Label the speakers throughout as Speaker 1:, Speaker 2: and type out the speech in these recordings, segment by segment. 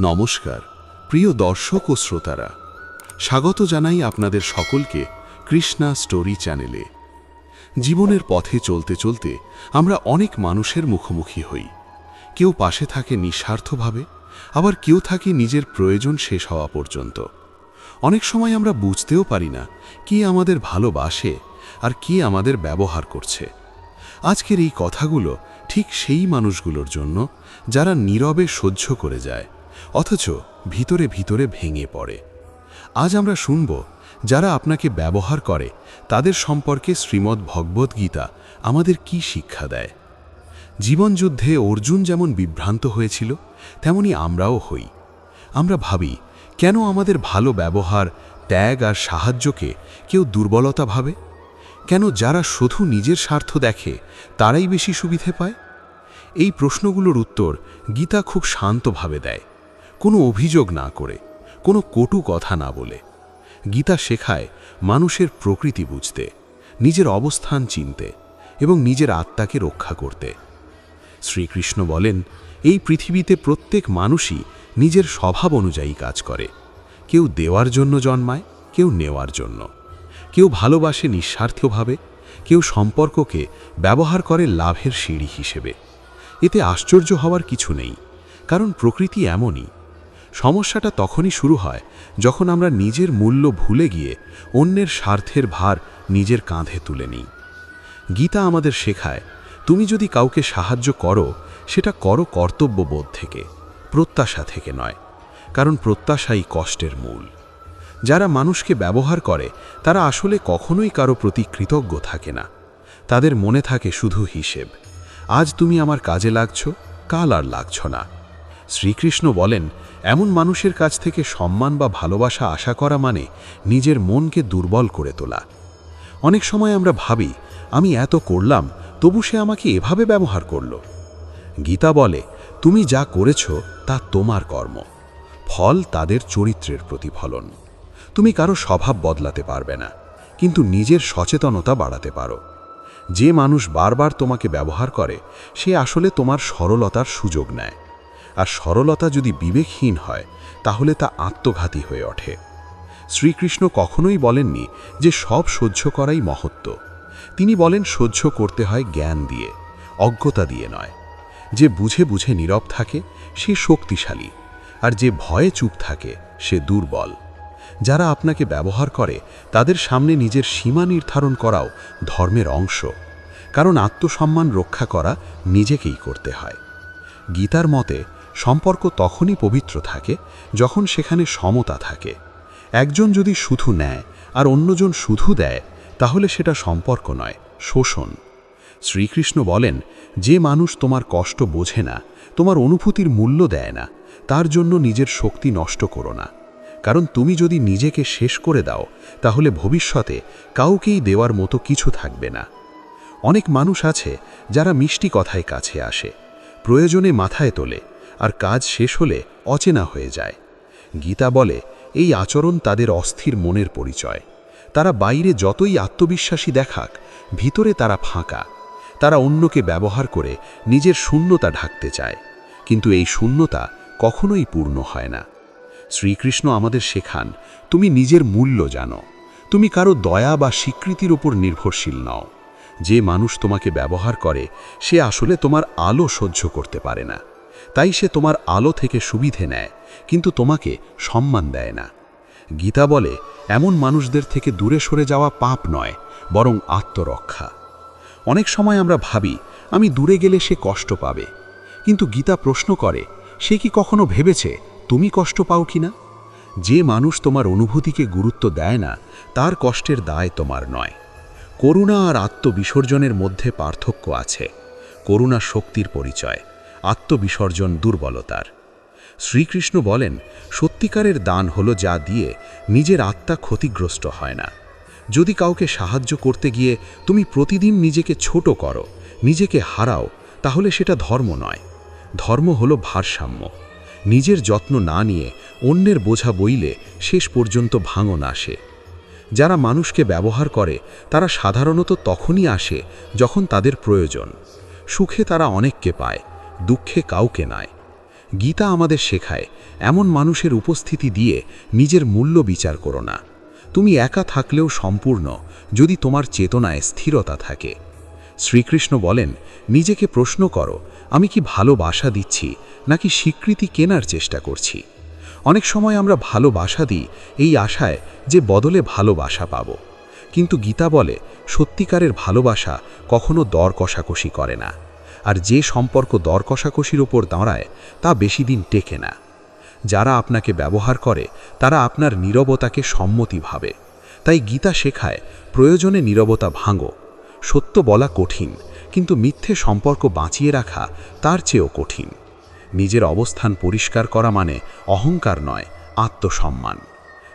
Speaker 1: নমস্কার, প্রিয় দর্শক ও শ্রোতারা। স্বাগত জানাই আপনাদের সকলকে কৃষ্ণা স্টোরি চ্যানেলে। জীবনের পথে চলতে চলতে আমরা অনেক মানুষের মুখোমুখি হই। কেউ পাশে থাকে নিঃস্বার্থভাবে, আবার কেউ থাকে নিজের প্রয়োজন শেষ হওয়া পর্যন্ত। অনেক সময় আমরা বুঝতেও পারি না কে আমাদের ভালোবাসে আর কে আমাদের ব্যবহার করছে। আজকের এই কথাগুলো ঠিক সেই মানুষগুলোর জন্য যারা নীরবে সহ্য করে যায়। অথচ ভিতরে ভিতরে ভেঙে পড়ে। আজ আমরা শুনব, যারা আপনাকে ব্যবহার করে, তাদের সম্পর্কে শ্রীমদ্ ভগবদ্গীতা আমাদের কি শিক্ষা দেয়? জীবনযুদ্ধে অর্জুন যেমন বিভ্রান্ত হয়েছিল, তেমনি আমরাও হই। আমরা ভাবি, কেন আমাদের ভালো ব্যবহার, ত্যাগ আর সাহায্যকে কেউ দুর্বলতা ভাবে? কেন যারা শুধু নিজের স্বার্থ দেখে, তারাই বেশি সুবিধে পায়? এই প্রশ্নগুলোর উত্তর গীতা খুব শান্তভাবে দেয়। কোনো অভিযোগ না করে, কোনো কটু কথা না বলে। গীতা শেখায় মানুষের প্রকৃতি বুঝতে, নিজের অবস্থান চিনতে এবং নিজের আত্মাকে রক্ষা করতে। শ্রীকৃষ্ণ বলেন, এই পৃথিবীতে প্রত্যেক মানুষই নিজের স্বভাব অনুযায়ী কাজ করে। কেউ দেওয়ার জন্য জন্মায়, কেউ নেওয়ার জন্য। কেউ ভালোবাসে নিঃস্বার্থভাবে, কেউ সম্পর্ককে ব্যবহার করে লাভের সিঁড়ি হিসেবে। এতে আশ্চর্য হওয়ার কিছু নেই, কারণ প্রকৃতি এমনই। সমস্যাটা তখনই শুরু হয় যখন আমরা নিজের মূল্য ভুলে গিয়ে অন্যের স্বার্থের ভার নিজের কাঁধে তুলে নিই। গীতা আমাদের শেখায়, তুমি যদি কাউকে সাহায্য করো, সেটা করো কর্তব্যবোধ থেকে, প্রত্যাশা থেকে নয়, কারণ প্রত্যাশাই কষ্টের মূল। যারা মানুষকে ব্যবহার করে, তারা আসলে কখনোই কারও প্রতি কৃতজ্ঞ থাকে না। তাদের মনে থাকে শুধু হিসেব, আজ তুমি আমার কাজে লাগছ, কাল আর লাগছ না। শ্রীকৃষ্ণ বলেন, এমন মানুষের কাছ থেকে সম্মান বা ভালোবাসা আশা করা মানে নিজের মনকে দুর্বল করে তোলা। অনেক সময় আমরা ভাবি, আমি এত করলাম, তবু সে আমাকে এভাবে ব্যবহার করল। গীতা বলে, তুমি যা করেছ, তা তোমার কর্ম। ফল তাদের চরিত্রের প্রতিফলন। তুমি কারও স্বভাব বদলাতে পারবে না, কিন্তু নিজের সচেতনতা বাড়াতে পারো। যে মানুষ বারবার তোমাকে ব্যবহার করে, সে আসলে তোমার সরলতার সুযোগ নেয়। আর সরলতা যদি বিবেকহীন হয়, তাহলে তা আত্মঘাতী হয়ে ওঠে। শ্রীকৃষ্ণ কখনোই বলেননি যে সব সহ্য করাই মহত্ব। তিনি বলেন সহ্য করতে হয় জ্ঞান দিয়ে, অজ্ঞতা দিয়ে নয়। যে বুঝে বুঝে নীরব থাকে, সে শক্তিশালী, আর যে ভয়ে চুপ থাকে, সে দুর্বল। যারা আপনাকে ব্যবহার করে, তাদের সামনে নিজের সীমা নির্ধারণ করাও ধর্মের অংশ, কারণ আত্মসম্মান রক্ষা করা নিজেকেই করতে হয়। গীতার মতে সম্পর্ক তখনই পবিত্র থাকে যখন সেখানে সমতা থাকে। একজন যদি শুধু নেয় আর অন্যজন শুধু দেয়, তাহলে সেটা সম্পর্ক নয়, শোষণ। শ্রীকৃষ্ণ বলেন, যে মানুষ তোমার কষ্ট বোঝে না, তোমার অনুভূতির মূল্য দেয় না, তার জন্য নিজের শক্তি নষ্ট করো না। কারণ তুমি যদি নিজেকে শেষ করে দাও, তাহলে ভবিষ্যতে কাউকেই দেওয়ার মতো কিছু থাকবে না। অনেক মানুষ আছে যারা মিষ্টি কথায় কাছে আসে, প্রয়োজনে মাথায় তোলে আর কাজ শেষ হলে অচেনা হয়ে যায়। গীতা বলে, এই আচরণ তাদের অস্থির মনের পরিচয়। তারা বাইরে যতই আত্মবিশ্বাসী দেখাক, ভিতরে তারা ফাঁকা। তারা অন্যকে ব্যবহার করে নিজের শূন্যতা ঢাকতে চায়। কিন্তু এই শূন্যতা কখনোই পূর্ণ হয় না। শ্রীকৃষ্ণ আমাদের শেখান, তুমি নিজের মূল্য জানো। তুমি কারও দয়া বা স্বীকৃতির উপর নির্ভরশীল নও। যে মানুষ তোমাকে ব্যবহার করে, সে আসলে তোমার আলো সহ্য করতে পারে না। তাই সে তোমার আলো থেকে সুবিধে নেয়, কিন্তু তোমাকে সম্মান দেয় না। গীতা বলে, এমন মানুষদের থেকে দূরে সরে যাওয়া পাপ নয়, বরং আত্মরক্ষা। অনেক সময় আমরা ভাবি, আমি দূরে গেলে সে কষ্ট পাবে। কিন্তু গীতা প্রশ্ন করে, সে কি কখনো ভেবেছে, তুমি কষ্ট পাও কি না? যে মানুষ তোমার অনুভূতিকে গুরুত্ব দেয় না, তার কষ্টের দায় তোমার নয়। করুণা আর আত্মবিসর্জনের মধ্যে পার্থক্য আছে। করুণা শক্তির পরিচয়। আত্মবিসর্জন দুর্বলতার। শ্রীকৃষ্ণ বলেন, সত্যিকারের দান হলো যা দিয়ে নিজের আত্মা ক্ষতিগ্রস্ত হয় না। যদি কাউকে সাহায্য করতে গিয়ে তুমি প্রতিদিন নিজেকে ছোট করো, নিজেকে হারাও, তাহলে সেটা ধর্ম নয়। ধর্ম হলো ভারসাম্য। নিজের যত্ন না নিয়ে অন্যের বোঝা বইলে শেষ পর্যন্ত ভাঙন আসে। যারা মানুষকে ব্যবহার করে, তারা সাধারণত তখনই আসে যখন তাদের প্রয়োজন। সুখে তারা অনেককে পায়। দুঃখে কাউকে নয়
Speaker 2: গীতা আমাদের শেখায়, এমন মানুষের উপস্থিতি দিয়ে নিজের মূল্য বিচার করো না। তুমি একা থাকলেও সম্পূর্ণ, যদি তোমার চেতনায় স্থিরতা থাকে। শ্রীকৃষ্ণ বলেন, নিজেকে প্রশ্ন করো, আমি কি ভালোবাসা দিচ্ছি, নাকি স্বীকৃতি কেনার চেষ্টা করছি? অনেক সময় আমরা ভালোবাসা দিই এই আশায় যে বদলে ভালোবাসা পাব। কিন্তু গীতা বলে, সত্যিকারের ভালোবাসা কখনো দর কষাকষি করে না। আর যে সম্পর্ক দর কষাকষির ওপর দাঁড়ায়, তা বেশি দিন টেকে না। যারা আপনাকে ব্যবহার করে, তারা আপনার নীরবতাকে সম্মতি ভাবে। তাই গীতা শেখায়, প্রয়োজনে নীরবতা ভাঙো। সত্য বলা কঠিন, কিন্তু মিথ্যে সম্পর্ক বাঁচিয়ে রাখা তার চেয়েও কঠিন। নিজের অবস্থান পরিষ্কার করা মানে অহংকার নয়, আত্মসম্মান।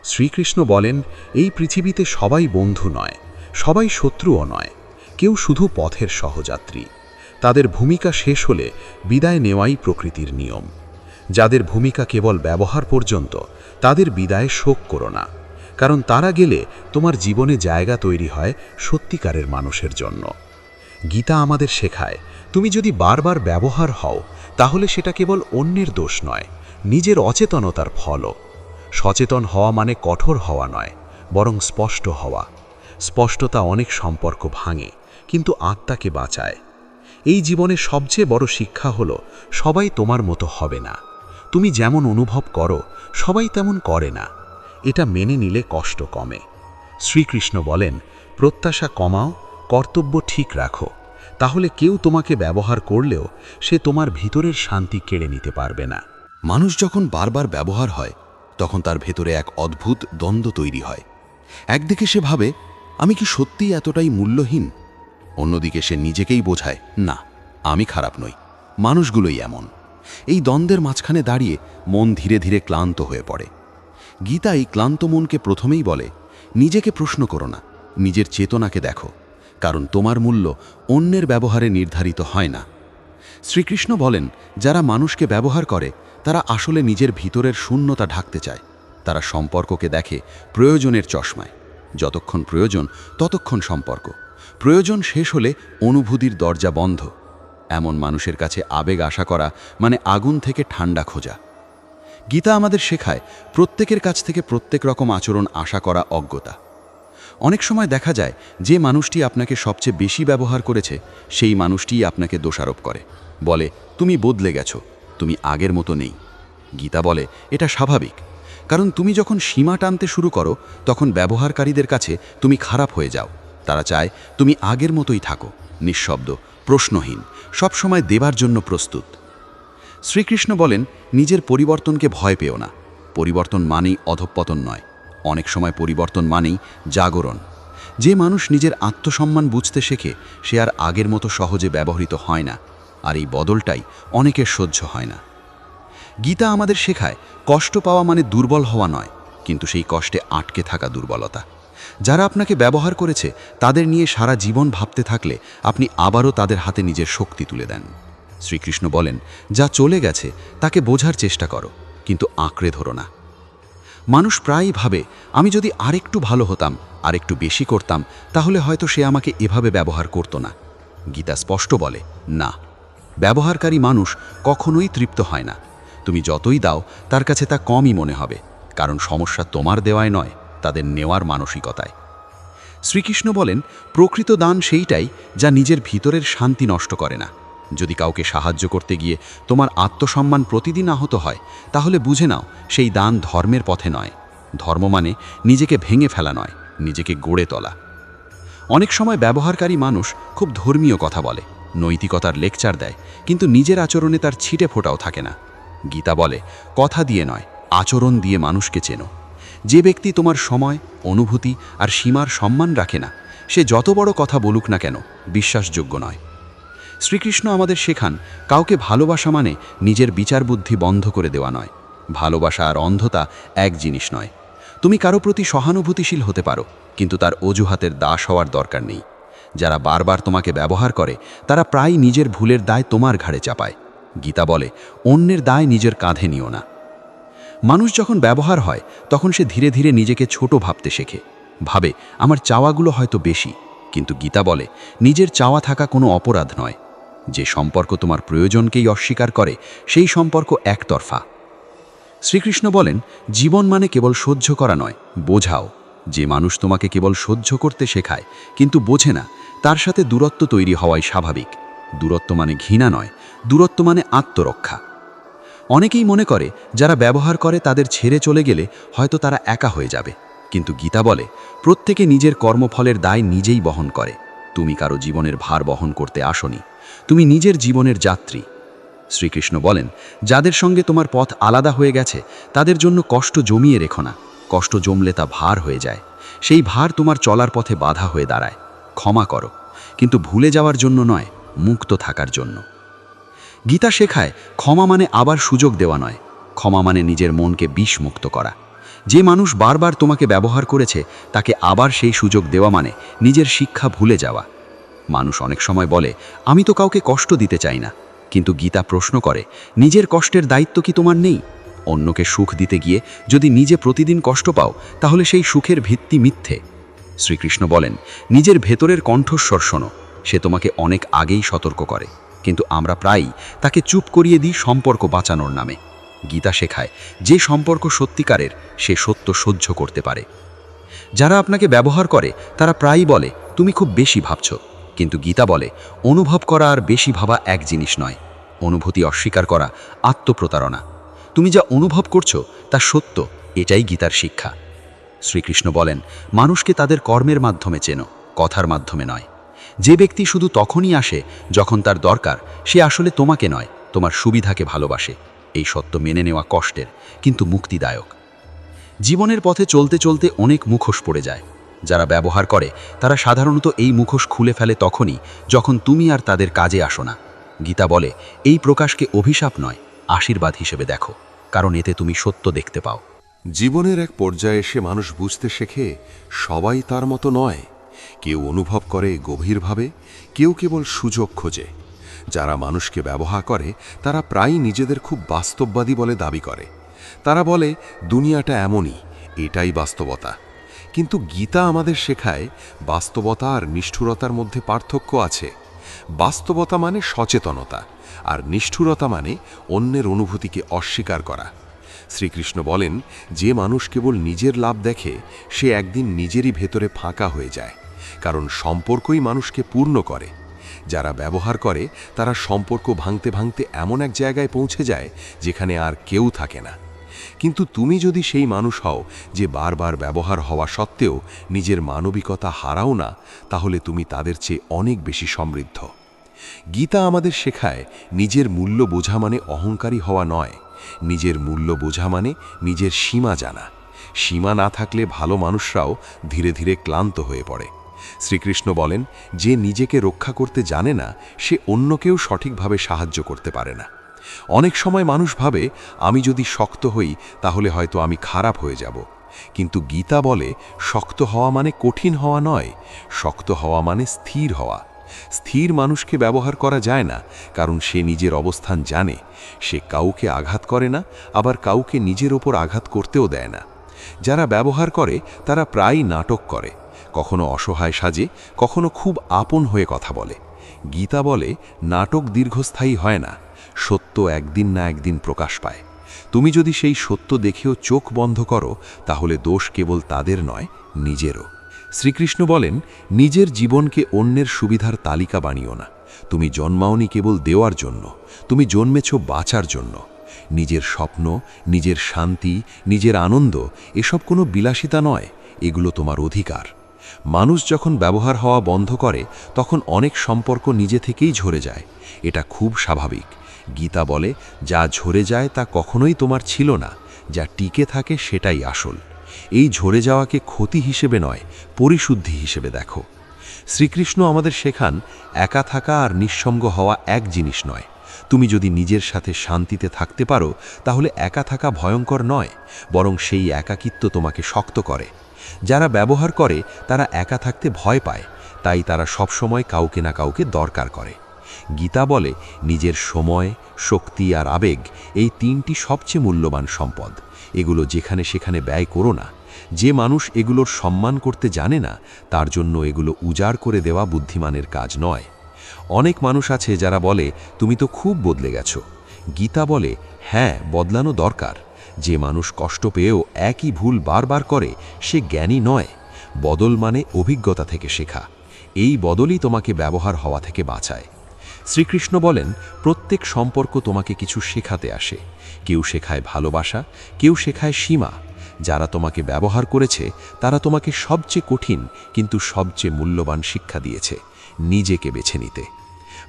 Speaker 2: শ্রীকৃষ্ণ বলেন, এই পৃথিবীতে সবাই বন্ধু নয়, সবাই শত্রুও নয়, কেউ শুধু পথের সহযাত্রী। তাদের ভূমিকা শেষ হলে বিদায় নেওয়াই প্রকৃতির নিয়ম। যাদের ভূমিকা কেবল ব্যবহার পর্যন্ত, তাদের বিদায় শোক করো না। কারণ তারা গেলে তোমার জীবনে জায়গা তৈরি হয় সত্যিকারের মানুষের জন্য। গীতা আমাদের শেখায়, তুমি যদি বারবার ব্যবহার হও, তাহলে সেটা কেবল অন্যের দোষ নয়, নিজের অচেতনতার ফলও। সচেতন হওয়া মানে কঠোর হওয়া নয়, বরং স্পষ্ট হওয়া। স্পষ্টতা অনেক সম্পর্ক ভাঙে, কিন্তু আত্মাকে বাঁচায়। এই জীবনের সবচেয়ে বড় শিক্ষা হলো, সবাই তোমার মতো হবে না। তুমি যেমন অনুভব করো, সবাই তেমন করে না। এটা মেনে নিলে কষ্ট কমে। শ্রীকৃষ্ণ বলেন, প্রত্যাশা কমাও, কর্তব্য ঠিক রাখো। তাহলে কেউ তোমাকে ব্যবহার করলেও সে তোমার ভিতরের শান্তি কেড়ে নিতে পারবে না।
Speaker 1: মানুষ যখন বারবার ব্যবহার হয়, তখন তার ভেতরে এক অদ্ভুত দ্বন্দ্ব তৈরি হয়। একদিকে সে ভাবে, আমি কি সত্যিই এতটাই মূল্যহীন? অন্যদিকে সে নিজেকেই বোঝায়, না, আমি খারাপ নই। মানুষগুলোই এমন। এই দ্বন্দ্বের মাঝখানে দাঁড়িয়ে মন ধীরে ধীরে ক্লান্ত হয়ে পড়ে। গীতা এই ক্লান্ত মনকে প্রথমেই বলে, নিজেকে প্রশ্ন করো না, নিজের চেতনাকে দেখো, কারণ তোমার মূল্য অন্যের ব্যবহারে নির্ধারিত হয় না। শ্রীকৃষ্ণ বলেন, যারা মানুষকে ব্যবহার করে, তারা আসলে নিজের ভিতরের শূন্যতা ঢাকতে চায়। তারা সম্পর্ককে দেখে প্রয়োজনের চশমায়। যতক্ষণ প্রয়োজন, ততক্ষণ সম্পর্ক। প্রয়োজন শেষ হলে অনুভূতির দরজা বন্ধ। এমন মানুষের কাছে আবেগ আশা করা মানে আগুন থেকে ঠান্ডা খোঁজা। গীতা আমাদের শেখায়, প্রত্যেকের কাছ থেকে প্রত্যেক রকম আচরণ আশা করা অজ্ঞতা। অনেক সময় দেখা যায়, যে মানুষটি আপনাকে সবচেয়ে বেশি ব্যবহার করেছে, সেই মানুষটিই আপনাকে দোষারোপ করে। বলে, তুমি বদলে গেছো, তুমি আগের মতো নেই। গীতা বলে, এটা স্বাভাবিক। কারণ তুমি যখন সীমা টানতে শুরু করো, তখন ব্যবহারকারীদের কাছে তুমি খারাপ হয়ে যাও। তারা চায়, তুমি আগের মতোই থাকো, নিঃশব্দ, প্রশ্নহীন, সবসময় দেবার জন্য প্রস্তুত। শ্রীকৃষ্ণ বলেন, নিজের পরিবর্তনকে ভয় পেও না। পরিবর্তন মানেই অধঃপতন নয়। অনেক সময় পরিবর্তন মানেই জাগরণ। যে মানুষ নিজের আত্মসম্মান বুঝতে শেখে, সে আর আগের মতো সহজে ব্যবহৃত হয় না, আর এই বদলটাই অনেকের সহ্য হয় না। গীতা আমাদের শেখায়, কষ্ট পাওয়া মানে দুর্বল হওয়া নয়, কিন্তু সেই কষ্টে আটকে থাকা দুর্বলতা। যারা আপনাকে ব্যবহার করেছে, তাদের নিয়ে সারা জীবন ভাবতে থাকলে আপনি আবারও তাদের হাতে নিজের শক্তি তুলে দেন। শ্রীকৃষ্ণ বলেন, যা চলে গেছে, তাকে বোঝার চেষ্টা করো, কিন্তু আঁকড়ে ধরো না। মানুষ প্রায়ই ভাবে, আমি যদি আরেকটু ভালো হতাম, আরেকটু বেশি করতাম, তাহলে হয়তো সে আমাকে এভাবে ব্যবহার করতো না। গীতা স্পষ্ট বলে, না, ব্যবহারকারী মানুষ কখনোই তৃপ্ত হয় না। তুমি যতই দাও, তার কাছে তা কমই মনে হবে, কারণ সমস্যা তোমার দেওয়ায় নয় তাদের নেওয়ার মানসিকতায়। শ্রীকৃষ্ণ বলেন, প্রকৃত দান সেইটাই যা নিজের ভিতরের শান্তি নষ্ট করে না। যদি কাউকে সাহায্য করতে গিয়ে তোমার আত্মসম্মান প্রতিদিন আহত হয়, তাহলে বুঝে নাও সেই দান ধর্মের পথে নয়। ধর্ম মানে নিজেকে ভেঙে ফেলা নয়, নিজেকে গড়ে তোলা। অনেক সময় ব্যবহারকারী মানুষ খুব ধর্মীয় কথা বলে, নৈতিকতার লেকচার দেয়, কিন্তু নিজের আচরণে তার ছিটে ফোটাও থাকে না। গীতা বলে, কথা দিয়ে নয়, আচরণ দিয়ে মানুষকে চেনো। যে ব্যক্তি তোমার সময়, অনুভূতি আর সীমার সম্মান রাখে না, সে যত বড় কথা বলুক না কেন, বিশ্বাসযোগ্য নয়। শ্রীকৃষ্ণ আমাদের শেখান, কাউকে ভালোবাসা মানে নিজের বিচার বুদ্ধি বন্ধ করে দেওয়া নয়। ভালোবাসা আর অন্ধতা এক জিনিস নয়। তুমি কারও প্রতি সহানুভূতিশীল হতে পারো, কিন্তু তার অজুহাতের দাস হওয়ার দরকার নেই। যারা বারবার তোমাকে ব্যবহার করে, তারা প্রায় নিজের ভুলের দায় তোমার ঘাড়ে চাপায়। গীতা বলে, অন্যের দায় নিজের কাঁধে নিও না। মানুষ যখন ব্যবহার হয়, তখন সে ধীরে ধীরে নিজেকে ছোট ভাবতে শেখে। ভাবে, আমার চাওয়াগুলো হয়তো বেশি। কিন্তু গীতা বলে, নিজের চাওয়া থাকা কোনো অপরাধ নয়।
Speaker 3: যে সম্পর্ক তোমার প্রয়োজনকেই অস্বীকার করে, সেই সম্পর্ক একতরফা। শ্রীকৃষ্ণ বলেন, জীবন মানে কেবল সহ্য করা নয়, বোঝাও। যে মানুষ তোমাকে কেবল সহ্য করতে শেখায়, কিন্তু বোঝে না, তার সাথে দূরত্ব তৈরি হওয়াই স্বাভাবিক। দূরত্ব মানে ঘৃণা নয়, দূরত্ব মানে আত্মরক্ষা। অনেকেই মনে করে, যারা ব্যবহার করে তাদের ছেড়ে চলে গেলে হয়তো তারা একা হয়ে যাবে। কিন্তু গীতা বলে, প্রত্যেকে নিজের কর্মফলের দায় নিজেই বহন করে। তুমি কারও জীবনের ভার বহন করতে আসনি। তুমি নিজের জীবনের যাত্রী। শ্রীকৃষ্ণ বলেন, যাদের সঙ্গে তোমার পথ আলাদা হয়ে গেছে, তাদের জন্য কষ্ট জমিয়ে রেখো না। কষ্ট জমলে তা ভার হয়ে যায়। সেই ভার তোমার চলার পথে বাধা হয়ে দাঁড়ায়। ক্ষমা করো। কিন্তু ভুলে যাওয়ার জন্য নয়, মুক্ত থাকার জন্য। গীতা শেখায় ক্ষমা মানে আবার সুযোগ দেওয়া নয়। ক্ষমা মানে নিজের মনকে বিষমুক্ত করা। যে মানুষ বারবার তোমাকে ব্যবহার করেছে, তাকে আবার সেই সুযোগ দেওয়া মানে নিজের শিক্ষা ভুলে যাওয়া। মানুষ অনেক সময় বলে, আমি তো কাউকে কষ্ট দিতে চাই না। কিন্তু গীতা প্রশ্ন করে, নিজের কষ্টের দায়িত্ব কি তোমার নেই? অন্যকে সুখ দিতে গিয়ে যদি নিজে প্রতিদিন কষ্ট পাও, তাহলে সেই সুখের ভিত্তি মিথ্যে। শ্রীকৃষ্ণ বলেন, নিজের ভেতরের কণ্ঠস্বর শোনো, সে তোমাকে অনেক আগেই সতর্ক করে। কিন্তু আমরা প্রায়ই তাকে চুপ করিয়ে দিই সম্পর্ক বাঁচানোর নামে। গীতা শেখায়, যে সম্পর্ক সত্যিকারের, সে সত্য সহ্য করতে পারে। যারা আপনাকে ব্যবহার করে, তারা প্রায়ই বলে, তুমি খুব বেশি ভাবছ। কিন্তু গীতা বলে, অনুভব করা আর বেশি ভাবা এক জিনিস নয়। অনুভূতি অস্বীকার করা আত্মপ্রতারণা। তুমি যা অনুভব করছ, তা সত্য, এটাই গীতার শিক্ষা। শ্রীকৃষ্ণ বলেন, মানুষকে তাদের কর্মের মাধ্যমে চেনো, কথার মাধ্যমে নয়। যে ব্যক্তি শুধু তখনই আসে যখন তার দরকার, সে আসলে তোমাকে নয়, তোমার সুবিধাকে ভালোবাসে। এই সত্য মেনে নেওয়া কষ্টের, কিন্তু মুক্তিদায়ক। জীবনের পথে চলতে চলতে অনেক মুখোশ পড়ে যায়। যারা ব্যবহার করে, তারা সাধারণত এই মুখোশ খুলে ফেলে তখনই যখন তুমি আর তাদের কাজে আসো না। গীতা বলে, এই প্রকাশকে অভিশাপ নয়, আশীর্বাদ হিসেবে দেখো, কারণ এতে তুমি সত্য দেখতে পাও।
Speaker 1: জীবনের এক পর্যায়ে এসে মানুষ বুঝতে শেখে, সবাই তার মতো নয়। কেউ অনুভব করে গভীরভাবে, কেউ কেবল সুযোগ খোঁজে। যারা মানুষকে ব্যবহার করে, তারা প্রায়ই নিজেদের খুব বাস্তববাদী বলে দাবি করে। তারা বলে, দুনিয়াটা এমনই, এটাই বাস্তবতা। কিন্তু গীতা আমাদের শেখায়, বাস্তবতা আর নিষ্ঠুরতার মধ্যে পার্থক্য আছে। বাস্তবতা মানে সচেতনতা, আর নিষ্ঠুরতা মানে অন্যের অনুভূতিকে অস্বীকার করা। শ্রীকৃষ্ণ বলেন, যে মানুষ কেবল নিজের লাভ দেখে, সে একদিন নিজেরই ভেতরে ফাঁকা হয়ে যায়। কারণ সম্পর্কই মানুষকে পূর্ণ করে। যারা ব্যবহার করে, তারা সম্পর্ক ভাঙতে ভাঙতে এমন এক জায়গায় পৌঁছে যায়, যেখানে আর কেউ থাকে না। কিন্তু তুমি যদি সেই মানুষ হও, যে বারবার ব্যবহার হওয়া সত্ত্বেও নিজের মানবিকতা হারাও না, তাহলে তুমি তাদের চেয়ে অনেক বেশি সমৃদ্ধ। গীতা আমাদের শেখায়, নিজের মূল্য বোঝা মানে অহংকারী হওয়া নয়। নিজের মূল্য বোঝা মানে নিজের সীমা জানা। সীমা না থাকলে ভালো মানুষরাও ধীরে ধীরে ক্লান্ত হয়ে পড়ে। শ্রীকৃষ্ণ বলেন, যে নিজেকে রক্ষা করতে জানে না, সে অন্যকেও সঠিকভাবে সাহায্য করতে পারে না। অনেক সময় মানুষ ভাবে, আমি যদি শক্ত হই, তাহলে হয়তো আমি খারাপ হয়ে যাব। কিন্তু গীতা বলে, শক্ত হওয়া মানে কঠিন হওয়া নয়, শক্ত হওয়া মানে স্থির হওয়া। স্থির মানুষকে ব্যবহার করা যায় না, কারণ সে নিজের অবস্থান জানে। সে কাউকে আঘাত করে না, আবার কাউকে নিজের ওপর আঘাত করতেও দেয় না। যারা ব্যবহার করে, তারা প্রায়ই নাটক করে। কখনো অসহায় সাজে, কখনো খুব আপন হয়ে কথা বলে। গীতা বলে, নাটক দীর্ঘস্থায়ী হয় না, সত্য একদিন না একদিন প্রকাশ পায়। তুমি যদি সেই সত্য দেখেও চোখ বন্ধ করো, তাহলে দোষ কেবল তাদের নয়, নিজেরও। শ্রীকৃষ্ণ বলেন, নিজের জীবনকে অন্যের সুবিধার তালিকা বানিও না। তুমি জন্মাওনি কেবল দেওয়ার জন্য, তুমি জন্মেছ বাঁচার জন্য। নিজের স্বপ্ন, নিজের শান্তি, নিজের আনন্দ, এসব কোনো বিলাসিতা নয়, এগুলো তোমার অধিকার। মানুষ যখন ব্যবহার হওয়া বন্ধ করে, তখন অনেক সম্পর্ক নিজে থেকেই ঝরে যায়। এটা খুব স্বাভাবিক। গীতা বলে, যা ঝরে যায় তা কখনোই তোমার ছিল না, যা টিকে থাকে সেটাই আসল। এই ঝরে যাওয়াকে ক্ষতি হিসেবে নয়, পরিশুদ্ধি হিসেবে দেখো। শ্রীকৃষ্ণ আমাদের শেখান, একা থাকা আর নিঃসঙ্গ হওয়া এক জিনিস নয়। তুমি যদি নিজের সাথে শান্তিতে থাকতে পারো, তাহলে একা থাকা ভয়ঙ্কর নয়, বরং সেই একাকিত্ব তোমাকে শক্ত করে। যারা ব্যবহার করে, তারা একা থাকতে ভয় পায়, তাই তারা সবসময় কাউকে না কাউকে দরকার করে। গীতা বলে, নিজের সময়, শক্তি আর আবেগ, এই তিনটি সবচেয়ে মূল্যবান সম্পদ। এগুলো যেখানে সেখানে ব্যয় করো না। যে মানুষ এগুলোর সম্মান করতে জানে না, তার জন্য এগুলো উজাড় করে দেওয়া বুদ্ধিমানের কাজ নয়।
Speaker 4: অনেক মানুষ আছে যারা বলে, তুমি তো খুব বদলে গেছো। গীতা বলে হ্যাঁ বদলানো দরকার। যে মানুষ কষ্ট পেয়েও একই ভুল বারবার করে, সে জ্ঞানী নয়। বদল মানে অভিজ্ঞতা থেকে শেখা। এই বদলই তোমাকে ব্যবহার হওয়া থেকে বাঁচায়। শ্রীকৃষ্ণ বলেন, প্রত্যেক সম্পর্ক তোমাকে কিছু শেখাতে আসে। কেউ শেখায় ভালোবাসা, কেউ শেখায় সীমা। যারা তোমাকে ব্যবহার করেছে, তারা তোমাকে সবচেয়ে কঠিন কিন্তু সবচেয়ে মূল্যবান শিক্ষা দিয়েছে, নিজেকে বেছে নিতে।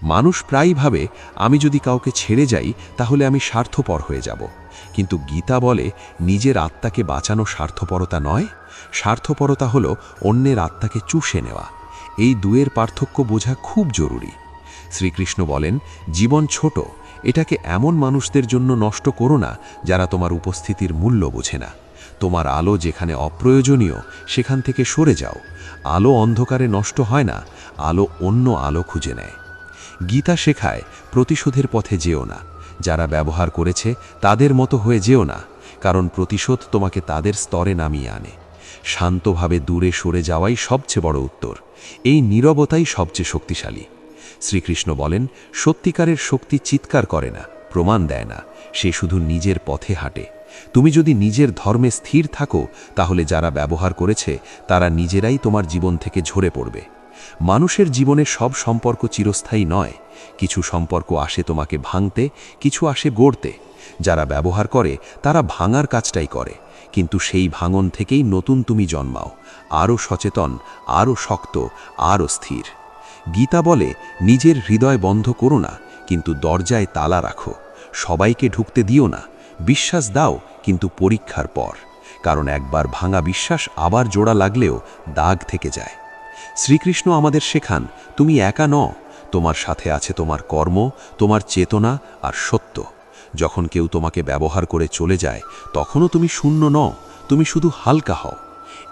Speaker 4: মানুষ প্রায়ই ভাবে, আমি যদি কাউকে ছেড়ে যাই, তাহলে আমি স্বার্থপর হয়ে যাব। কিন্তু গীতা বলে নিজের আত্মাকে বাঁচানো স্বার্থপরতা নয়, স্বার্থপরতা হলো অন্যের আত্মাকে চুষে নেওয়া। এই দুয়ের পার্থক্য বোঝা খুব জরুরি। শ্রীকৃষ্ণ বলেন, জীবন ছোট, এটাকে এমন মানুষদের জন্য নষ্ট করো না যারা তোমার উপস্থিতির মূল্য বোঝে না। তোমার আলো যেখানে অপ্রয়োজনীয়, সেখান থেকে সরে যাও। আলো অন্ধকারে নষ্ট হয় না, আলো অন্য আলো খুঁজে নেয়। গীতা শেখায়, প্রতিশোধের পথে যেও না। যারা ব্যবহার করেছে তাদের মতো হয়ে যেও না, কারণ প্রতিশোধ তোমাকে তাদের স্তরে নামিয়ে আনে। শান্তভাবে দূরে সরে যাওয়াই সবচেয়ে বড় উত্তর। এই নীরবতাই সবচেয়ে শক্তিশালী। শ্রীকৃষ্ণ বলেন, সত্যিকারের শক্তি চিৎকার করে না, প্রমাণ দেয় না, সে শুধু নিজের পথে হাঁটে। তুমি যদি নিজের ধর্মে স্থির থাকো, তাহলে যারা ব্যবহার করেছে, তারা নিজেরাই তোমার জীবন থেকে ঝরে পড়বে। মানুষের জীবনে সব সম্পর্ক চিরস্থায়ী নয়। কিছু সম্পর্ক আসে তোমাকে ভাঙতে, কিছু আসে গড়তে। যারা ব্যবহার করে, তারা ভাঙার কাজটাই করে। কিন্তু সেই ভাঙন থেকেই নতুন তুমি জন্মাও। আরও সচেতন, আরও শক্ত, আরও স্থির। গীতা বলে, নিজের হৃদয় বন্ধ করো না, কিন্তু দরজায় তালা রাখো। সবাইকে ঢুকতে দিও না। বিশ্বাস দাও, কিন্তু পরীক্ষার পর। কারণ একবার ভাঙা বিশ্বাস আবার জোড়া লাগলেও দাগ থেকে যায়। শ্রীকৃষ্ণ আমাদের শেখান, তুমি একা ন তোমার সাথে আছে তোমার কর্ম, তোমার চেতনা আর সত্য। যখন কেউ তোমাকে ব্যবহার করে চলে যায়, তখনও তুমি শূন্য ন তুমি শুধু হালকা হও।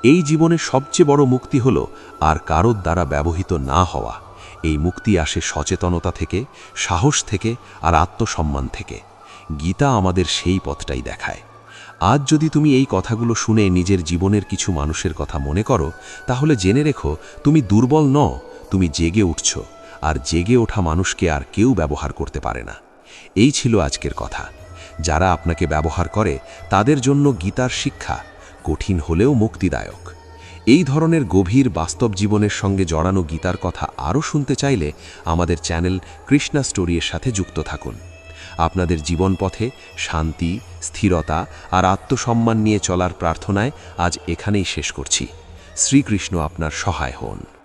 Speaker 4: এই জীবনের সবচেয়ে বড় মুক্তি হল আর কারোর দ্বারা ব্যবহৃত না হওয়া। এই মুক্তি আসে সচেতনতা থেকে, সাহস থেকে আর আত্মসম্মান থেকে। গীতা আমাদের সেই পথটাই দেখায়। আজ যদি তুমি এই কথাগুলো শুনে নিজের জীবনের কিছু মানুষের কথা মনে করো, তাহলে জেনে রেখো, তুমি দুর্বল ন তুমি জেগে উঠছ, আর জেগে ওঠা মানুষকে আর কেউ ব্যবহার করতে পারে না। এই ছিল আজকের কথা। যারা আপনাকে ব্যবহার করে, তাদের জন্য গীতার শিক্ষা কঠিন হলেও মুক্তিদায়ক। এই ধরনের গভীর বাস্তব জীবনের সঙ্গে জড়ানো গীতার কথা আরও শুনতে চাইলে আমাদের চ্যানেল কৃষ্ণা স্টোরির সাথে যুক্ত থাকুন। আপনাদের জীবন পথে শান্তি, স্থিরতা আর আত্মসম্মান নিয়ে চলার প্রার্থনায় আজ এখানেই শেষ করছি। শ্রীকৃষ্ণ আপনার সহায় হন।